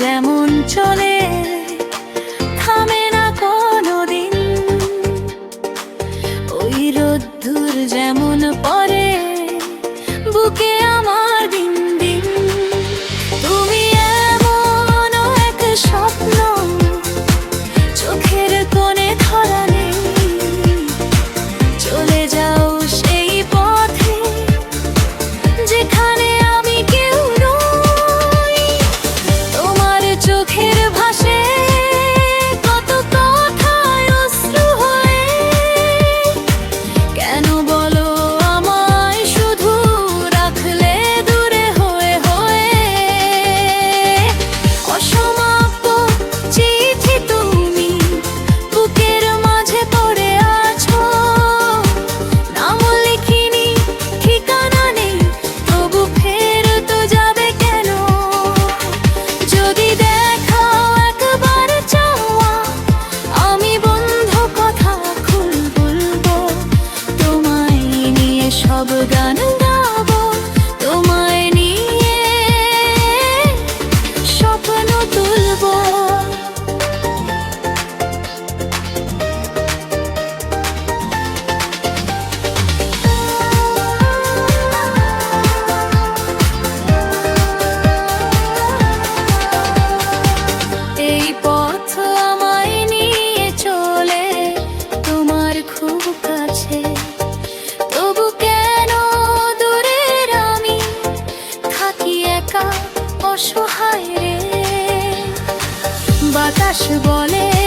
যেমন চলে থামে না কোনো দিন ওই রোদ্দুর যেমন পর gonna আকাশ বলে